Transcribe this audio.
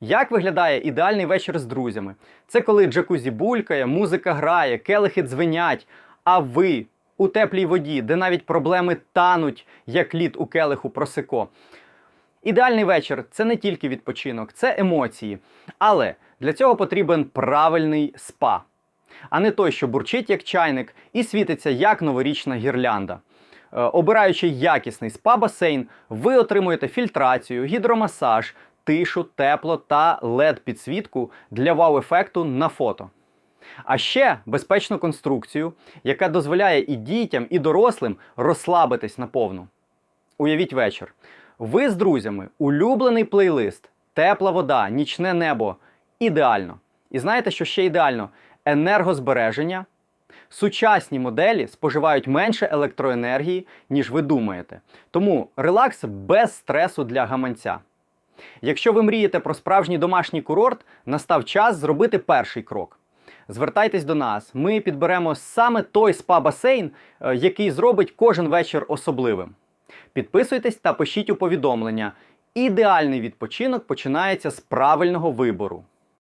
Як виглядає ідеальний вечір з друзями? Це коли джакузі булькає, музика грає, келихи дзвенять, а ви у теплій воді, де навіть проблеми тануть, як лід у келиху просеко. Ідеальний вечір це не тільки відпочинок, це емоції. Але для цього потрібен правильний спа, а не той, що бурчить як чайник і світиться як новорічна гірлянда. Е, Обираючи якісний спа-басейн, ви отримуєте фільтрацію, гідромасаж, тишу, тепло та led підсвітку для вау-ефекту на фото. А ще безпечну конструкцію, яка дозволяє і дітям, і дорослим розслабитись наповну. Уявіть вечір. Ви з друзями, улюблений плейлист, тепла вода, нічне небо. Ідеально. І знаєте, що ще ідеально? Енергозбереження. Сучасні моделі споживають менше електроенергії, ніж ви думаєте. Тому релакс без стресу для гаманця. Якщо ви мрієте про справжній домашній курорт, настав час зробити перший крок. Звертайтесь до нас, ми підберемо саме той спа-басейн, е, який зробить кожен вечір особливим. Підписуйтесь та пишіть у повідомлення. Ідеальний відпочинок починається з правильного вибору.